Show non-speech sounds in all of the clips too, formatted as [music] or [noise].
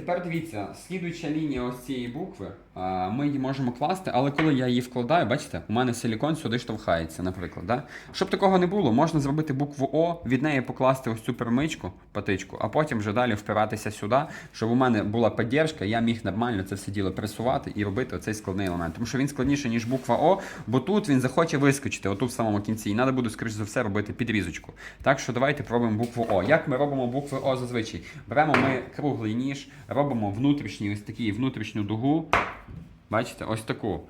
Тепер дивіться, слідуюча лінія ось цієї букви, ми її можемо класти, але коли я її вкладаю, бачите, у мене силікон сюди штовхається, наприклад. Да? Щоб такого не було, можна зробити букву О, від неї покласти ось цю перемичку, патичку, а потім вже далі впиратися сюди, щоб у мене була підтримка, я міг нормально це все діло пресувати і робити оцей складний елемент. Тому що він складніше, ніж буква О, бо тут він захоче вискочити, отут в самому кінці, і треба буде, скоріш за все, робити підрізочку. Так що давайте пробуємо букву О. Як ми робимо букви О зазвичай? Беремо ми круглий ніж, робимо внутрішній ось такий внутрішню дугу. Бачите, ось таку.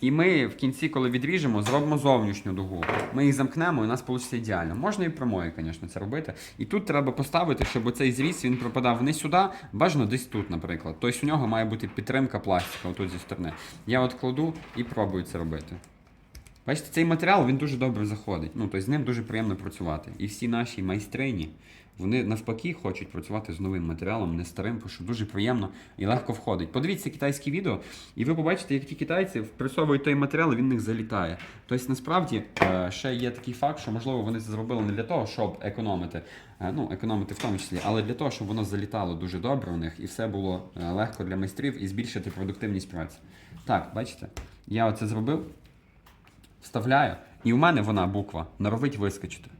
І ми в кінці, коли відріжемо, зробимо зовнішню дугу. Ми їх замкнемо, і у нас вийде ідеально. Можна і прямою, звісно, це робити. І тут треба поставити, щоб оцей зріз він пропадав не сюди, бажано десь тут, наприклад. Тобто у нього має бути підтримка пластика, отут зі сторони. Я от кладу і пробую це робити. Бачите, цей матеріал він дуже добре заходить. Ну, тобто з ним дуже приємно працювати. І всі наші майстрині, вони навпаки хочуть працювати з новим матеріалом, не старим, тому що дуже приємно і легко входить. Подивіться китайські відео, і ви побачите, як ті китайці впресовують той матеріал, він в них залітає. Тобто, насправді, е, ще є такий факт, що можливо вони це зробили не для того, щоб економити, е, ну, економити в тому числі, але для того, щоб воно залітало дуже добре у них і все було е, легко для майстрів і збільшити продуктивність праці. Так, бачите, я оце зробив вставляю, і у мене вона буква норовить вискочити.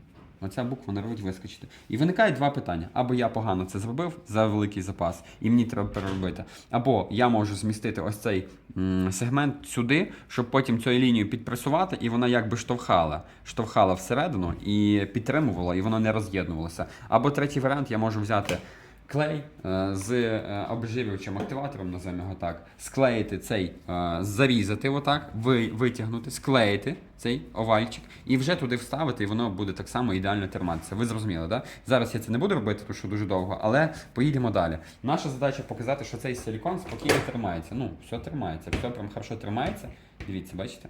Оця буква норовить вискочити. І виникає два питання: або я погано це зробив за великий запас, і мені треба переробити, або я можу змістити ось цей м, сегмент сюди, щоб потім цю лінію підпресувати, і вона якби штовхала, штовхала всередину і підтримувала, і воно не роз'єднувалося. Або третій варіант, я можу взяти клей е, з е, обживлювачем активатором, називаємо його так, склеїти цей, е, зарізати отак, витягнути, склеїти цей овальчик і вже туди вставити, і воно буде так само ідеально триматися. Ви зрозуміли, так? Зараз я це не буду робити, тому що дуже довго, але поїдемо далі. Наша задача показати, що цей силікон спокійно тримається. Ну, все тримається, все прям хорошо тримається. Дивіться, бачите?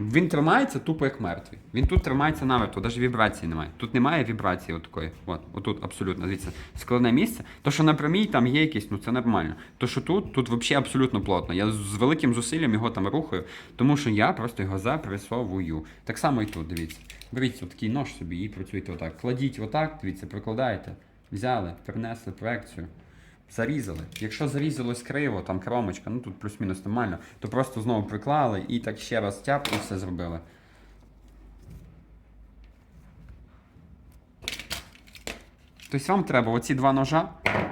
Він тримається тупо як мертвий. Він тут тримається намертво, навіть вібрації немає. Тут немає вібрації отакої. От, отут абсолютно. Дивіться, складне місце. То, що на прямій там є якісь, ну це нормально. То, що тут, тут взагалі абсолютно плотно. Я з великим зусиллям його там рухаю, тому що я просто його запресовую. Так само і тут, дивіться. Беріть такий нож собі і працюйте отак. Кладіть отак, дивіться, прикладаєте. Взяли, перенесли проекцію. Зарізали. Якщо зарізалось криво, там кромочка, ну тут плюс-мінус нормально, то просто знову приклали і так ще раз тяп і все зробили. Тобто вам треба оці два ножа,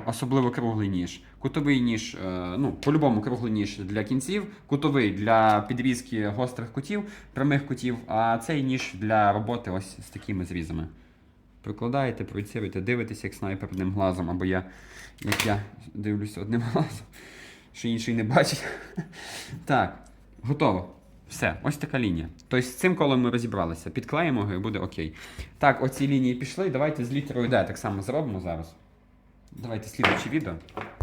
особливо круглий ніж. Кутовий ніж, е, ну, по-любому круглий ніж для кінців, кутовий для підрізки гострих кутів, прямих кутів, а цей ніж для роботи ось з такими зрізами. Прикладаєте, проєцируєте, дивитесь як снайпер одним глазом, або я, як я дивлюся одним [laughs] глазом, що інший не бачить. [laughs] Так, готово. Все, ось така лінія. Тобто з цим колом ми розібралися. Підклеїмо його і буде окей. Так, оці лінії пішли. Давайте з літерою D так само зробимо зараз. Давайте слідче відео.